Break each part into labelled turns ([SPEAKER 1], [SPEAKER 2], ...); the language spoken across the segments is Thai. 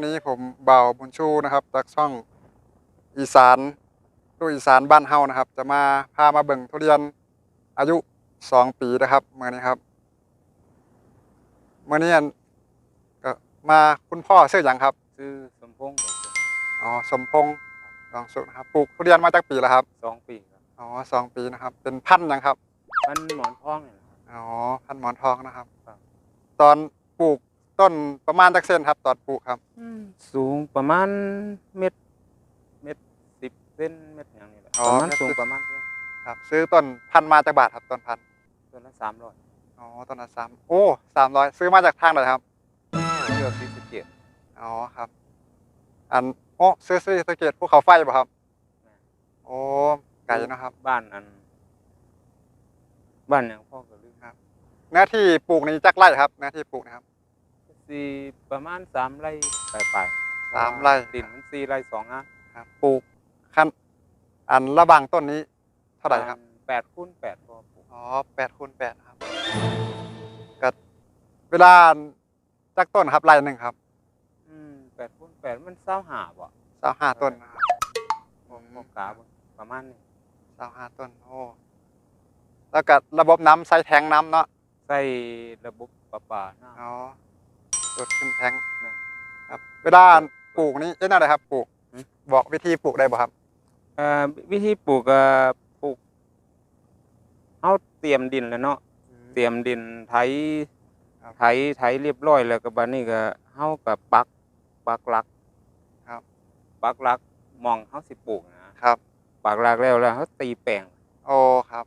[SPEAKER 1] อนี้ผมเบาบุญชูนะครับจากช่องอีสานตู้อีสานบ้านเฮานะครับ จะมาพามาเบิ่งทุเรียนอายุสองปีนะครับเมื่อนี้ครับเมื่อนี้อันก็มาคุณพ่อชื่ออย่างครับ
[SPEAKER 2] ซื้อสมพงษ์
[SPEAKER 1] อ๋อสมพงษ์ลองสุนะครับปลูกทุเรียนมาจากปีแล้วครับ
[SPEAKER 2] สองปีครับ
[SPEAKER 1] อ๋อสองปีนะครับ เป็นพันธุ์หยังครับ
[SPEAKER 2] มันหมอนทองเนี่ยนะครับ
[SPEAKER 1] อ๋อพันธุ์หมอนทองนะครับ
[SPEAKER 2] ครับ
[SPEAKER 1] ตอนปลูก ต้นประมาณจักเส้นครับตอนปลูกครับ
[SPEAKER 2] สูงประมาณเม็ดเม็ดสิบเซนเม็ดอย่างนี้แหละ
[SPEAKER 1] อ๋อ
[SPEAKER 2] ประมาณ
[SPEAKER 1] เม็ด
[SPEAKER 2] สูง
[SPEAKER 1] สิบ
[SPEAKER 2] ประมาณเท่า
[SPEAKER 1] ครับ ซื้อต้นพันธุ์มาจากบาทครับต้นพันธุ์
[SPEAKER 2] ตัวละสามร้อย
[SPEAKER 1] อ๋อต้นละสามโอ้สามร้อยซื้อมาจากทางไหนครับ
[SPEAKER 2] เลือกที่สิบเจ็ด
[SPEAKER 1] อ๋อครับ อันโอ้ซื้อซื้อสะเกตภูเขาไฟป่ะครับโอ้ไก่นะครับ
[SPEAKER 2] บ้านอัน บ้านอย่างพ่อก็ลืม
[SPEAKER 1] เนื้อที่ปลูกนี้จักไร่ครับเนื้อที่ปลูกนะครับ
[SPEAKER 2] สี่ประมาณสามไร่ปลายปลายๆ
[SPEAKER 1] สามไร่
[SPEAKER 2] ดินมันสี่ไร่สองอะ
[SPEAKER 1] ครับปลูกขั้นอันระหว่างต้นนี้เท่าไหร่ครับ
[SPEAKER 2] แปดคูณแปดพอปลูก
[SPEAKER 1] อ๋อแปดคูณแปดครับก็เวลาจักต้นครับไร่หนึ่งครับ
[SPEAKER 2] อืมแปดคูณแปดมันเศร้าหาบ่
[SPEAKER 1] สาวห้าต้นนะครับ
[SPEAKER 2] พวกกาบ่ประมาณนี้
[SPEAKER 1] สาวห้าต้นโอ้แล้วก็ระบบน้ำใส่แทงน้ำเนาะ
[SPEAKER 2] ใส่ระบบประปาน้ำ
[SPEAKER 1] อ๋อต ดขึ้นแทง
[SPEAKER 2] แม่น
[SPEAKER 1] ครับ เวลาปลูกนี่เอ๊ะน่าอะไรครับปลูก
[SPEAKER 2] หืม
[SPEAKER 1] บอกวิธีปลูกได้บ่ครับ
[SPEAKER 2] เอ่อวิธีปลูกก็ปลูกเฮาเตรียมดินแล้วเนาะเตรียมดินไถ
[SPEAKER 1] ครับ
[SPEAKER 2] ไถไถเรียบร้อยแล้วก็บัดนี้ก็เฮาก็ปักปักหลัก
[SPEAKER 1] ครับ
[SPEAKER 2] ปักหลักหมองเฮาสิปลูกนะครับปักหลักแล้วแล้วเฮาตีแปลง
[SPEAKER 1] โอ้ครับ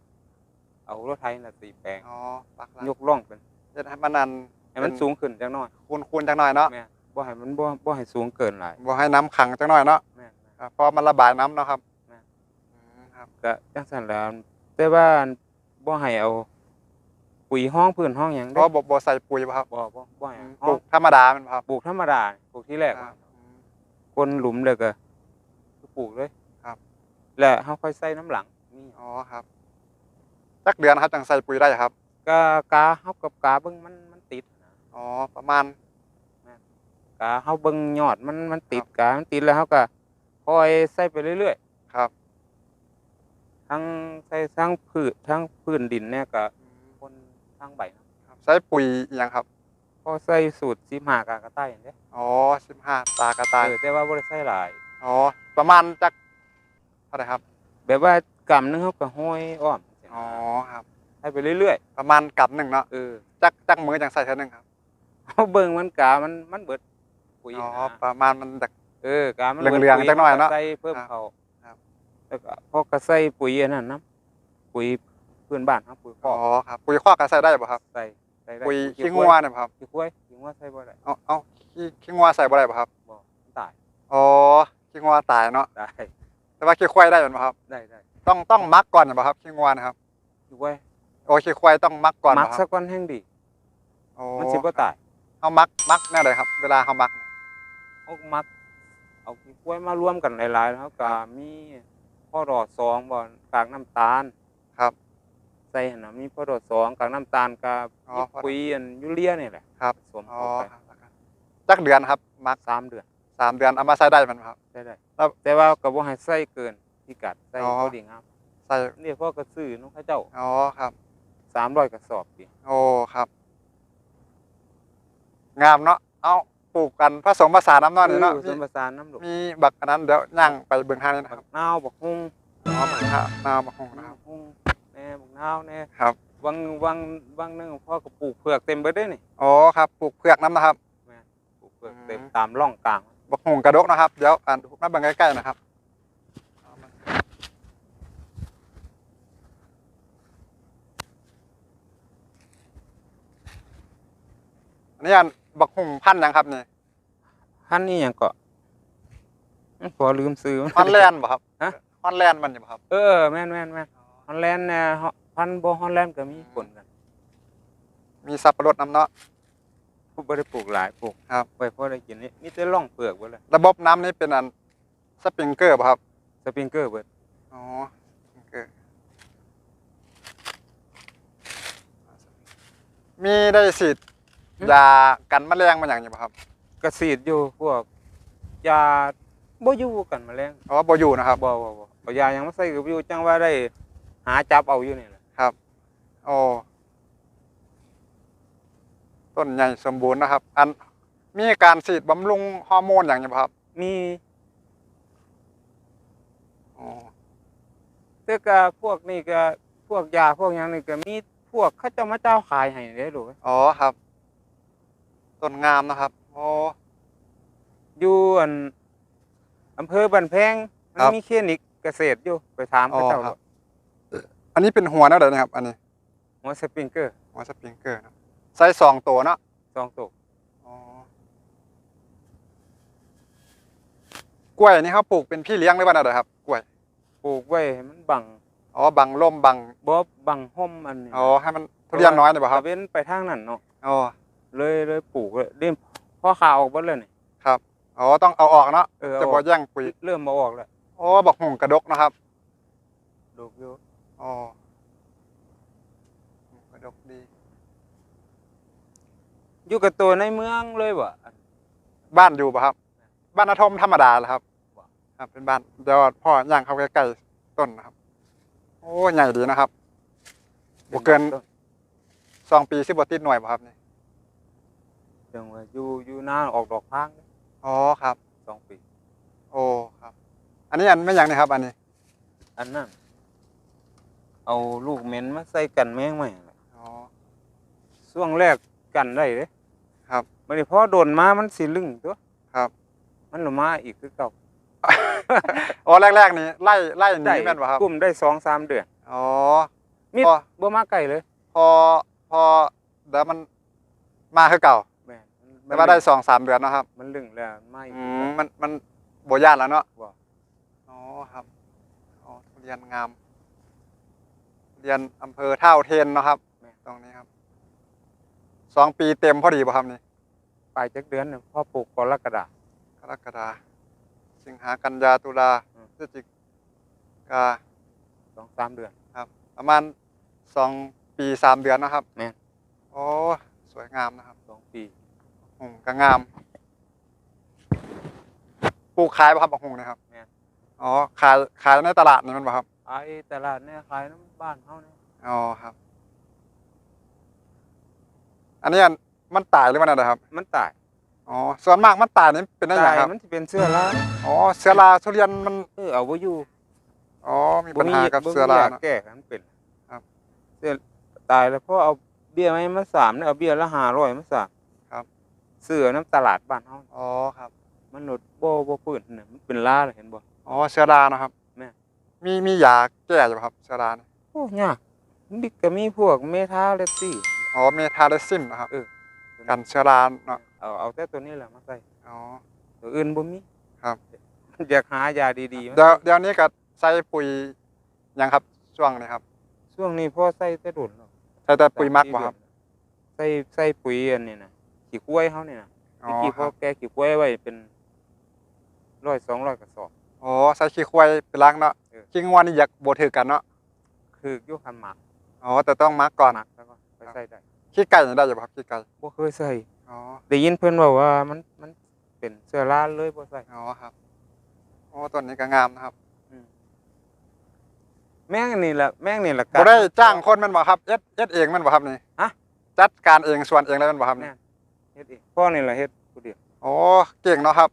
[SPEAKER 2] เอารถไถน่ะตีแปลง
[SPEAKER 1] อ๋อปักหลัก
[SPEAKER 2] ยกร่องเป็น
[SPEAKER 1] เฮ็ดให้มันนัน
[SPEAKER 2] ให้มัน
[SPEAKER 1] เป็น
[SPEAKER 2] สูงขึ้นจักหน่อย
[SPEAKER 1] คูณคูณจังหน่อยเนาะ
[SPEAKER 2] แม่นบ่ให้มันบ่บ่ให้สูงเกินหลาย
[SPEAKER 1] บ่ให้น้ำขังจังหน่อยเนาะ
[SPEAKER 2] แม่น
[SPEAKER 1] ครับเพราะมันระบายน้ำเนาะครับ
[SPEAKER 2] แม่
[SPEAKER 1] อืมครับ
[SPEAKER 2] ก็จังซั่นแหล้วแต่ว่าบ่ให้เอา ปุ๋ยห้องพื้นห้องหยัง
[SPEAKER 1] เพ
[SPEAKER 2] เด้
[SPEAKER 1] ราะบ่บ่ใส่ปุ๋ยบ่ครับ
[SPEAKER 2] บ่บ่บ่ให้
[SPEAKER 1] อืม
[SPEAKER 2] ห้
[SPEAKER 1] ป
[SPEAKER 2] อ
[SPEAKER 1] ลู
[SPEAKER 2] ง
[SPEAKER 1] กธรรมดาแมันบ่ครับ
[SPEAKER 2] ปลูกธรรมดาปลูกที่แรก
[SPEAKER 1] ครับอืม
[SPEAKER 2] ก้นหลุมเลยก็ปลูกเลย
[SPEAKER 1] ครับ
[SPEAKER 2] แล้วเฮาค่อยใส่น้ำหลังนี่
[SPEAKER 1] อ๋อครับจักเดือนครับจังใส่ปุ๋ยได้ครับ
[SPEAKER 2] ก็กาเฮากับกาเบิ่งมันมันติดนะ
[SPEAKER 1] อ๋อประมาณ
[SPEAKER 2] กาเฮาเบิ่งยอดมันมันติดกามันติดแล้วเฮาก็ค่อยใส่ไปเรื่อย
[SPEAKER 1] ครับ
[SPEAKER 2] ๆทั้งใส่ทั้งพืชทั้งพื้นดินเนี่ยก็
[SPEAKER 1] อืม
[SPEAKER 2] คนทั้งใบนะครับ
[SPEAKER 1] ใช้ปุ๋ยอหยังครับ
[SPEAKER 2] พอใส่สูตร15กากระต่ายอย่างเด้
[SPEAKER 1] อ๋อสิบห้าตากระต่าย
[SPEAKER 2] เออแต่ว่าบ่ได้ใส่หลาย
[SPEAKER 1] อ๋อประมาณจักเท่าไหร่ครับ
[SPEAKER 2] แบบว่ากำนึงเฮาก็ห้อยอ้อมจังซี้
[SPEAKER 1] อ๋อ
[SPEAKER 2] นะครับ
[SPEAKER 1] ครับ
[SPEAKER 2] ใส่ไปเรื่อย
[SPEAKER 1] ประมาณกับหนึ่งเนาะ
[SPEAKER 2] ๆเออ
[SPEAKER 1] จักจักมือจังใส่เท่านึงครับ
[SPEAKER 2] เฮาเบิ่งมันกามันมันเบิดปุ๋ย
[SPEAKER 1] อ๋อ
[SPEAKER 2] นะ
[SPEAKER 1] ประมาณมันจาก
[SPEAKER 2] เออกามัน
[SPEAKER 1] เหลืองๆจักหน่อยเนาะ
[SPEAKER 2] ใส่เพิ่ม
[SPEAKER 1] ครับ
[SPEAKER 2] เขา
[SPEAKER 1] ครับ
[SPEAKER 2] แล้วก็พอกระใส่ปุ๋ยอันนั้นนะปุ๋ยพื้นบ้านครับปุ๋ยค
[SPEAKER 1] อ๋
[SPEAKER 2] อ
[SPEAKER 1] อกครับปุ๋ยคอกก็ใส่ได้ป่ะครับ
[SPEAKER 2] ใส่ใส่ได้
[SPEAKER 1] ปุ๋ย
[SPEAKER 2] ขี้
[SPEAKER 1] ขี้งัวเนี่ยป่ะครับ
[SPEAKER 2] ขี้กล้วยขี้งัวใส่บ่ได้
[SPEAKER 1] เอาเอาขี้ขี้งัวใส่บ่ได้ป่ะครับ
[SPEAKER 2] บ่มันตาย
[SPEAKER 1] อ๋อขี้งัวตายเนาะ
[SPEAKER 2] ได้
[SPEAKER 1] แต่ว่าขี้ควายได้ป่ะครับ
[SPEAKER 2] ได้ได้
[SPEAKER 1] ต้องต้องมักก่อนป่ะครับขี้งัวนะครับ
[SPEAKER 2] ขี้กล้วย
[SPEAKER 1] โอ้ขี้ควายต้องมักก่อน
[SPEAKER 2] มัก
[SPEAKER 1] ป่ะค
[SPEAKER 2] สั
[SPEAKER 1] รับ
[SPEAKER 2] กวันแห่งดี
[SPEAKER 1] โอ้
[SPEAKER 2] มันสิบ่ตาย
[SPEAKER 1] เอามักมักแน่เลยครับ เวลาเขามักเนี่ย
[SPEAKER 2] เอามัก เอาขี้กล้วยมารวมกันหลายๆแล้วก็มีพ่อรอดสองบ่กากน้ำตาล
[SPEAKER 1] ครับ
[SPEAKER 2] ใส่หั่นน่ะมีพ่อรอดสองกากน้ำตาลกับ
[SPEAKER 1] อ๋อ
[SPEAKER 2] ปุ๋ยอันยูเรียนี่แหละ
[SPEAKER 1] ครับ
[SPEAKER 2] ผสม
[SPEAKER 1] อ๋อ
[SPEAKER 2] เข้าไป
[SPEAKER 1] ครับจักเดือนครับ มัก
[SPEAKER 2] สามเดือน
[SPEAKER 1] สามเดือนเอามาใส่ได้มันบ่ครับ
[SPEAKER 2] ได้ได้
[SPEAKER 1] แล้ว
[SPEAKER 2] แต่ว่าก็บ่ให้ใส่เกินพิกัดใส่
[SPEAKER 1] อ๋อ
[SPEAKER 2] พอดีครับ
[SPEAKER 1] ใส่
[SPEAKER 2] นี่พ่อก็ซื้อน้องเขาเจ้า
[SPEAKER 1] อ๋อครับ
[SPEAKER 2] 300กระสอบดิ
[SPEAKER 1] โอ้ครับ งามเนาะเอาปลูกกันผสมผสานน้ำเนอนนี่เนาะ
[SPEAKER 2] ผส
[SPEAKER 1] มี
[SPEAKER 2] มผสานน้ำลูก
[SPEAKER 1] มีบักอันนั้นเดี๋ยวย่างไปเบิ่งทางนี้นะค
[SPEAKER 2] บั
[SPEAKER 1] รับ
[SPEAKER 2] กนาวบักฮุง
[SPEAKER 1] อ๋อบักฮะนาบักฮงนะครับ
[SPEAKER 2] ฮุงแหน่บักนาวแหน่
[SPEAKER 1] ครับ
[SPEAKER 2] วังวังวังหนึงพ่อก็ปลูกเผือกเต็มเบิดเด้นี่
[SPEAKER 1] อ๋อครับปลูกเผือกน้ำนะครับ
[SPEAKER 2] ปลูกเผือกเต็ม
[SPEAKER 1] อืม
[SPEAKER 2] ตามร่องกลาง
[SPEAKER 1] บักฮงกระดกนะครับเดี๋ยวอ่านมาเบิ่งใกล้ๆนะครับอันนี้อัน บักฮงพันธุ์หยังครับนี่
[SPEAKER 2] พันธุ์นี่หยังก็อื้อพอลืมซื้อ
[SPEAKER 1] ฮอนแลนด์บ่ครับ
[SPEAKER 2] ฮะ
[SPEAKER 1] ฮอนแลนด์มันอยู่บ่ครับ
[SPEAKER 2] เออแม่นแม่นแม่นฮอลแลนด์เนี่ยฮอพันธุ์บ่ฮอลแลนด์ก็มีผลกัน
[SPEAKER 1] มีสับปะรดน้ำเนาะ
[SPEAKER 2] ผู้บ่ได้ปลูกหลายปลูก
[SPEAKER 1] ครับ
[SPEAKER 2] ไว้พอได้กินนี่มีแต่ร่องเปลือกเบิดเลย
[SPEAKER 1] ระบบน้ำนี่เป็นอันสปริงเกอร์ป่ะครับ
[SPEAKER 2] สปริงเกอร์เบิด
[SPEAKER 1] อ๋อสปริงเกอร์มีได้ฉีด ยากันแมลงมาอย่างนี้ป่ะครับ
[SPEAKER 2] กระสีดอยู่พวกยาบ่อยู่กันแมลง
[SPEAKER 1] อ๋อบ่อยู่นะครับ
[SPEAKER 2] บ่บ่บ่เอายายังมาใส่กับอยู่จังว่าได้หาจับเอาอยู่นี่แหละ
[SPEAKER 1] ครับโอ้ต้นใหญ่สมบูรณ์นะครับ อันมีการฉีดบำรุงฮอร์โมนอย่างนี้ป่ะครับ
[SPEAKER 2] มี
[SPEAKER 1] อ๋อ
[SPEAKER 2] แต่ก็พวกนี่ก็พวกยาพวกหยังนี่ก็มีพวกเขาเจ้ามาเจ้าขายให้เด้อลูก
[SPEAKER 1] อ๋อครับ ต้นงามนะครับโอ้
[SPEAKER 2] อยู่อันอำเภอบันแพงมัน
[SPEAKER 1] ครับ
[SPEAKER 2] มีคลินิกเกษตรอยู่ไปถามเขาเจ้า
[SPEAKER 1] อ๋อครับอันนี้เป็นหัวแนวใดนะครับ อันนี้
[SPEAKER 2] หัวสปริงเกอร์
[SPEAKER 1] หัวสปริงเกอร์นะครับใส่สองตัวเนาะ
[SPEAKER 2] สองตัว
[SPEAKER 1] อ๋อกล้วยนี่เขาปลูกเป็นพี่เลี้ยงหรือว่าอะไรครับกล้วย
[SPEAKER 2] ปลูกไว้ให้มันบัง
[SPEAKER 1] อ๋อบังล่มบัง
[SPEAKER 2] บ่บังห่มอันนี้
[SPEAKER 1] อ๋อให้มันทุเรียนน้อยหน่อยป่ะครับ
[SPEAKER 2] ตะเว้นไปทางนั้นเนาะ
[SPEAKER 1] อ๋อ
[SPEAKER 2] เลยเลยปลูกเลยเริ่มพอข่าวออกเบิดเลยนี่
[SPEAKER 1] ครับอ๋อต้องเอาออกเนาะ
[SPEAKER 2] เออ
[SPEAKER 1] จะ
[SPEAKER 2] เอา
[SPEAKER 1] บ่
[SPEAKER 2] ออก
[SPEAKER 1] แย่งปุ๋ย
[SPEAKER 2] เริ่มมาออกแล้ว
[SPEAKER 1] อ๋อบักหุ่งกระดกนะครับ
[SPEAKER 2] ลูกอยู่
[SPEAKER 1] อ๋อกระดกดี
[SPEAKER 2] อยู่กับตัวในเมืองเลยบ่อัน
[SPEAKER 1] บ้านอยู่ป่ะครับ บ้านนาทมธรรมดาเหรอครับ
[SPEAKER 2] ว่ะ
[SPEAKER 1] ครับ เป็นบ้านเดี๋ยวพ่อย่างเข้าใกล้ๆต้นนะครับ โอ้ใหญ่ดีนะครับ บ่เกิน
[SPEAKER 2] ต้
[SPEAKER 1] สองปีสิบติดหน่วยป่ะครับนี่
[SPEAKER 2] จังว่าอยู่อยู่หน้าออกดอกพาง
[SPEAKER 1] อ๋อครับ
[SPEAKER 2] สองปี
[SPEAKER 1] โอ้ครับ อันนี้อันไม่ยังนี่ครับ อันนี้
[SPEAKER 2] อันนั้นเอาลูกเหม็นมาใส่กันแมงใหม่นล่ะ
[SPEAKER 1] อ๋อ
[SPEAKER 2] ช่วงแรกกันได้เด้
[SPEAKER 1] ครับ
[SPEAKER 2] บัดนี้พอโดนมามันสิลึงตัว
[SPEAKER 1] ครับ
[SPEAKER 2] มันลงมาอีกคือเก่า
[SPEAKER 1] อ๋อแรกๆนี่ไล่ไล่หนีแม่นป่ะครับ
[SPEAKER 2] กลุ่มได้สองสามเดือน
[SPEAKER 1] อ๋อ
[SPEAKER 2] มี
[SPEAKER 1] พอ
[SPEAKER 2] บ่มาไกลเลย
[SPEAKER 1] พอพอเดี๋ยวมันมาคือเก่า
[SPEAKER 2] แม่น
[SPEAKER 1] แต่ว่าได้สองสามเดือนเนาะครับ
[SPEAKER 2] มันลึงแล้วมาอีก
[SPEAKER 1] อื
[SPEAKER 2] คือ
[SPEAKER 1] ม
[SPEAKER 2] เก่า
[SPEAKER 1] มันมันโบย่านแล้วเนาะ
[SPEAKER 2] บ่
[SPEAKER 1] อ๋อครับอ๋อทุเรียนงามทุเรียนอำเภอท่าอุเทนเนาะครับตรงนี้ครับสองปีเต็มพอดีป่ะครับนี่
[SPEAKER 2] ปลายจักเดือนหนึงพอปลูกกรกฎาคม
[SPEAKER 1] กรกฎาสิงหากันยาตุลา
[SPEAKER 2] อืม
[SPEAKER 1] พฤศจิกา
[SPEAKER 2] สองสามเดือน
[SPEAKER 1] ประมาณสองปีสามเดือนนะครับ
[SPEAKER 2] แม่น
[SPEAKER 1] โอ้สวยงามนะครับ
[SPEAKER 2] สองปี
[SPEAKER 1] หุงก็งามปลูกขายป่ะครับบักหุงนะครับ
[SPEAKER 2] แม่น
[SPEAKER 1] อ๋อขายขายในตลาดนี่มันป่ะครับ
[SPEAKER 2] ขายตลาดเนี่ยขายน้ำบ้านเฮาเนี่ย
[SPEAKER 1] อ๋อครับ อันนี้อันมันตายหรือมันอะไรครับ
[SPEAKER 2] มันตาย
[SPEAKER 1] อ๋อส่วนมากมันตายนี่เป็นได้ยัง
[SPEAKER 2] ตาย
[SPEAKER 1] ครับ
[SPEAKER 2] มันสิเป็นเชื้อรา
[SPEAKER 1] อ๋อเสือราทุเรียนมัน
[SPEAKER 2] เออเอาบ่อยู่
[SPEAKER 1] อ๋อมีปัญหากับ
[SPEAKER 2] บ่มี
[SPEAKER 1] เสือรา
[SPEAKER 2] บ่มีย
[SPEAKER 1] เนอะ
[SPEAKER 2] แก้ให้มันเป็น
[SPEAKER 1] ครับ
[SPEAKER 2] เสื้อตายแล้วพอเอาเบี้ยไม้มาสามเนี่ยเอาเบี้ยละ500มาสาม
[SPEAKER 1] ครับ
[SPEAKER 2] เสื้อน้ำตลาดบ้านเฮา
[SPEAKER 1] อ๋อครับ
[SPEAKER 2] มันหนดบ่บ่ปื้นน่ะมันเป็นราเลยเห็นบ่
[SPEAKER 1] อ๋อเสือรานะครับ
[SPEAKER 2] แม่
[SPEAKER 1] มีมียาแก้อยู่ป่ะครับเสือรานี่
[SPEAKER 2] โอ้ยากมันดิก็มีพวกเมทาเลปซี่
[SPEAKER 1] อ๋อเมทาเลซิมนะครับ
[SPEAKER 2] เออ
[SPEAKER 1] กันเชื้อราเนาะ
[SPEAKER 2] เอาเอาแต่ตัวนี้แหละมาใส่
[SPEAKER 1] อ๋อ
[SPEAKER 2] ตัวอื่นบ่มี
[SPEAKER 1] ครับ
[SPEAKER 2] อยากหายาดีๆมา
[SPEAKER 1] เดี๋ยวเดี๋ยวนี้ก็ใส่ปุ๋ยหยังครับช่วงนี้ครับ
[SPEAKER 2] ช่วงนี้พ่อใส่แต่ดุนแล้ว
[SPEAKER 1] ใส่แต่ปุ๋ยหมักบ่ครับ
[SPEAKER 2] ใส่ใส่ปุ๋ยอันนี้นะ ขี้กล้วยเฮานี่นะ
[SPEAKER 1] อ๋อ
[SPEAKER 2] ที่กี้
[SPEAKER 1] ค
[SPEAKER 2] พ่อ
[SPEAKER 1] รับ
[SPEAKER 2] แกขี้กล้วยไว้เป็นร้อยสองร้อยกระสอบ
[SPEAKER 1] อ๋อใส่ขี้ควายเป็นหลังเนาะ
[SPEAKER 2] เออ
[SPEAKER 1] ขี้งัวนี่อยากบ่ถือกันเนาะ
[SPEAKER 2] คืออยู่คันหมัก
[SPEAKER 1] อ๋อแต่ต้องหมักก่อน
[SPEAKER 2] หมักแล้วก็ไปใส่ได้
[SPEAKER 1] ขี้ไก่นี่ได้อยู่ป่ะครับขี้ไก่
[SPEAKER 2] บ่เคยใส่
[SPEAKER 1] อ๋อ
[SPEAKER 2] ได้ยินเพิ่นบอกว่ามันมันเป็นเชื้อราเลยบ่ใส่
[SPEAKER 1] อ๋อครับอ๋อต้นนี้ก็งามนะครับ
[SPEAKER 2] แม่งนี่แหละแม่งนี่แหละ
[SPEAKER 1] บ่ได้จ้างคนแมันบ่ครับเอ็ดเอ็ดเองแมันบ่ครับนี่
[SPEAKER 2] ฮะ
[SPEAKER 1] จัดการเองส่วนเองเลยแมันบ่ครับนี่
[SPEAKER 2] แม่น เฮ็ดเองพ่อนี่แหละเฮ็ดผู้เดียว
[SPEAKER 1] อ๋อเก่งเนาะครับ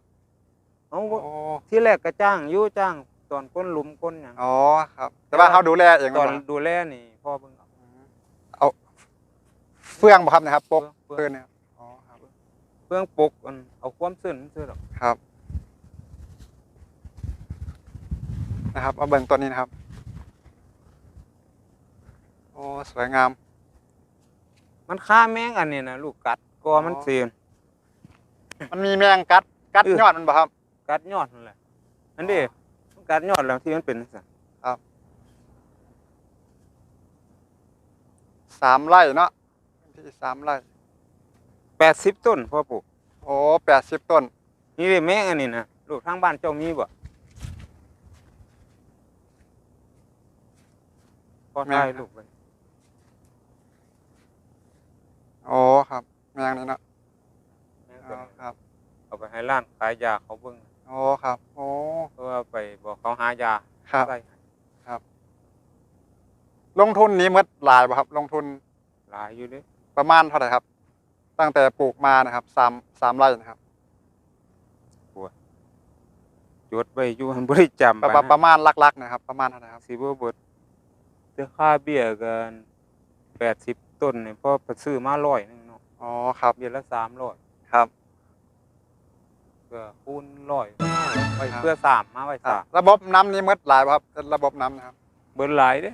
[SPEAKER 2] เอ้า
[SPEAKER 1] อ๋
[SPEAKER 2] บ่
[SPEAKER 1] อ
[SPEAKER 2] ที่แรกก็จ้างอยู่จ้างตอนก้นหลุมก้นหยัง
[SPEAKER 1] อ๋อครับ แต่ว่าเขาดูแลเอง
[SPEAKER 2] ต
[SPEAKER 1] แม่
[SPEAKER 2] อน
[SPEAKER 1] นบ่
[SPEAKER 2] ดูแลนี่พ่อเบิ่งเอา
[SPEAKER 1] เอาเฟืองบ่ครับนะครับปก
[SPEAKER 2] เพื่
[SPEAKER 1] เฟื
[SPEAKER 2] อ
[SPEAKER 1] องเนี่ยอ๋อครับ
[SPEAKER 2] เพื่องปกอันเอาความซื่นมันซื่อดอก
[SPEAKER 1] ครับนะครับเอาเบิ่งตัวนี้นะครับโอ้สวยงาม
[SPEAKER 2] มันฆ่าแมงอันนี้นะลูกกัด กอมัน
[SPEAKER 1] อ๋อ
[SPEAKER 2] เสียน
[SPEAKER 1] มันมีแมงกัด กัด
[SPEAKER 2] เออ
[SPEAKER 1] ยอดมันบ่ครับ
[SPEAKER 2] กัดยอดนั่นแหละอันนี้มันกัดยอดแล้วที่มันเป็นสั่น
[SPEAKER 1] สามไร่เนาะพื้นที่สามไร่
[SPEAKER 2] 80ต้นพ่อปลูก
[SPEAKER 1] โอ้แปดสิบต้น
[SPEAKER 2] นี่เด้แมงอันนี้นะลูกทางบ้านเจ้ามีบ่พอ
[SPEAKER 1] แม่ง
[SPEAKER 2] ถ่ายลูกไป
[SPEAKER 1] โอ้ครับ แมงนี่เนาะ
[SPEAKER 2] แม่ง
[SPEAKER 1] อ๋
[SPEAKER 2] ตัว
[SPEAKER 1] อ
[SPEAKER 2] นี้
[SPEAKER 1] ครับ
[SPEAKER 2] เอาไปให้ร้านขายยาเขาเบิ่ง
[SPEAKER 1] ออ๋อครับโอ้
[SPEAKER 2] เพราะว่าไปบอกเขาหายา
[SPEAKER 1] ครับ
[SPEAKER 2] ใส่
[SPEAKER 1] ลงทุนนี้หมดหลายบ่ครับ ลงทุน
[SPEAKER 2] หลายอยู่เด้
[SPEAKER 1] ประมาณเท่าไหร่ครับ ตั้งแต่ปลูกมานะครับสามสามไร่นะครับ
[SPEAKER 2] จดไว้อยู่หันบ่ได้จำ
[SPEAKER 1] ประ
[SPEAKER 2] ไป
[SPEAKER 1] มาณประมาณลักๆนะครับ ประมาณเท่าไหร่ครับ
[SPEAKER 2] สิบ่เบิดแต่ค่าเบี้ยกัน80ต้นนี่พอไปซื้อมา100นึงเนาะ
[SPEAKER 1] อ๋อครับ
[SPEAKER 2] เบี้ยละ300
[SPEAKER 1] ครับ
[SPEAKER 2] ก็คูณ100ไว้
[SPEAKER 1] ครับ
[SPEAKER 2] เพื่อสามมาไว้
[SPEAKER 1] อะ
[SPEAKER 2] สาม
[SPEAKER 1] ระบบน้ำนี้หมดหลายบ่ครับเป็นระบบน้ำนะครับ
[SPEAKER 2] เบิดหลายเด้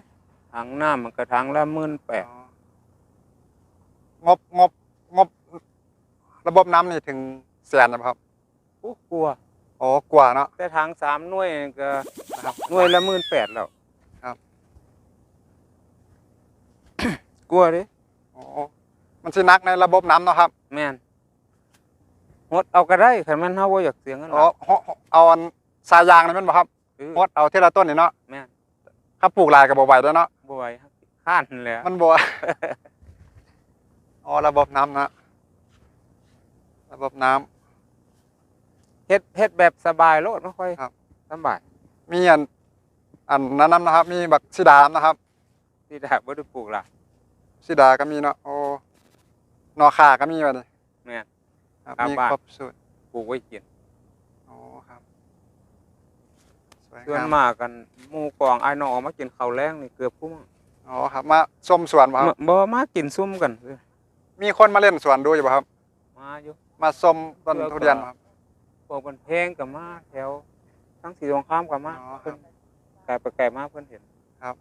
[SPEAKER 2] ถังน้ำมันก็ถังละ18,000
[SPEAKER 1] อ๋องบงบงบ ระบบน้ำนี่ถึงแสนนะครับ
[SPEAKER 2] โอ้กลัว
[SPEAKER 1] อ๋อกว่าเนาะ
[SPEAKER 2] แต่ถังสามหน่วยนี่ก็
[SPEAKER 1] นะครับ
[SPEAKER 2] หน่วยละ18,000แล้ว
[SPEAKER 1] ครับ
[SPEAKER 2] กลัวเด้
[SPEAKER 1] อ๋อ มันสินักในระบบน้ำเนาะครับ
[SPEAKER 2] แม่นหดเอาก็ได้คันมันเฮาบ่อยากเสียเงินห
[SPEAKER 1] อ๋อ
[SPEAKER 2] ลาย
[SPEAKER 1] เอาเอาอันสายยางนี่แมันบ่ครับ
[SPEAKER 2] เออ
[SPEAKER 1] หดเอาทีละต้นนี่เนาะ
[SPEAKER 2] แม่น
[SPEAKER 1] ถ้าปลูกหลายก็บ่ไหวแล้วเนาะ
[SPEAKER 2] บ่ไหวครับข้านแหล้ว
[SPEAKER 1] มันบ่อ๋อระบบน้ำนะระบบน้ำ
[SPEAKER 2] เฮ็ดเฮ็ดแบบสบายโลดบ่ค่อย
[SPEAKER 1] ครับ
[SPEAKER 2] สบาย
[SPEAKER 1] มีอันอันนั้นนำนะครับ มีบักซิดานะครับ
[SPEAKER 2] ที่ได้บ่ได้ปลูกล่ะ
[SPEAKER 1] ซิดาก็มีเนาะโอ้ นอข่าก็มีบัดนี้
[SPEAKER 2] แม่น
[SPEAKER 1] ครับ
[SPEAKER 2] ครับ
[SPEAKER 1] มี
[SPEAKER 2] บ้าน
[SPEAKER 1] ครบสูตร
[SPEAKER 2] ปลูกไว้กิน
[SPEAKER 1] อ๋อครับสวย
[SPEAKER 2] ส่วน
[SPEAKER 1] งาม
[SPEAKER 2] มากกันหมู่กองอ้ายน้องออกมากินข้าวแลงนี่เกือบทุกมื้อ
[SPEAKER 1] อ๋อครับมาชมสวนบ่ครับ
[SPEAKER 2] บ่มากินซุ่มกันเออ
[SPEAKER 1] มีคนมาเล่นสวนดูอยู่บ่ครับ
[SPEAKER 2] มาอยู่
[SPEAKER 1] มาชมต้น
[SPEAKER 2] แล้วก็
[SPEAKER 1] ทุเรียนบ่ครับ
[SPEAKER 2] พวกมันแพงก็มาแถว ทั้งสีสงครามก็มา
[SPEAKER 1] อ๋อครับ
[SPEAKER 2] เพิ่นไกลไปไกลมาเพิ่นเห็น
[SPEAKER 1] ครับ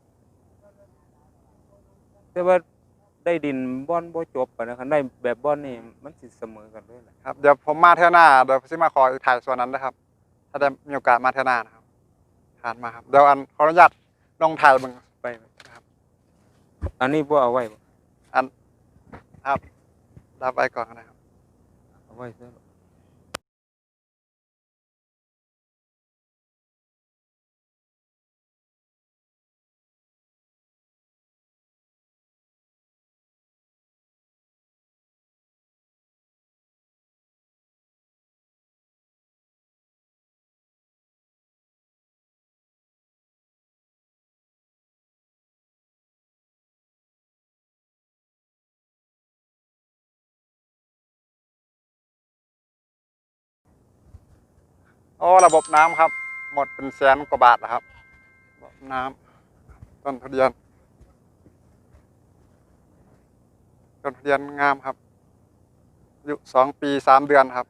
[SPEAKER 2] แต่ว่า ได้ดินบ่อนบ่จบปานนั้นคันได้แบบบ่อนนี่มันสิเสมอกันเลยแหละ
[SPEAKER 1] ครับเดี๋ยวผมมาเท่าหน้าเดี๋ยวซิมาขอถ่ายสวนนั้นนะครับ ถ้าได้มีโอกาสมาเท่าหน้านะครับผ่านมาครับเดี๋ยวอันขออนุญาตลงถ่ายเบิ่ง
[SPEAKER 2] ไปไหมครับ อันนี้บ่เอาไว้บ่
[SPEAKER 1] ครับรับไว้ก่อนนะครับ
[SPEAKER 2] เอาไว้ซะ
[SPEAKER 1] โอ้ระบบน้ำครับ หมดเป็นแสนกว่าบาทนะครับระบบน้ำต้นทุเรียน ต้นทุเรียนงามครับอายุสองปีสามเดือนครับ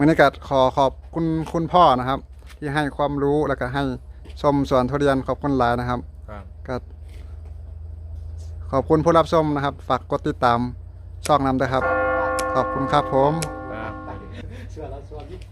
[SPEAKER 3] บรรยา
[SPEAKER 1] กาศขอขอบคุณคุณพ่อนะครับ ที่ให้ความรู้แล้วก็ให้ชมสวนทุเรียนขอบคุณหลายนะครับ
[SPEAKER 2] คร
[SPEAKER 1] ก็ขอบคุณผู้รับชมนะครับ ฝากกดติดตามช่องน้ำด้วยครับ ขอบคุณครับผม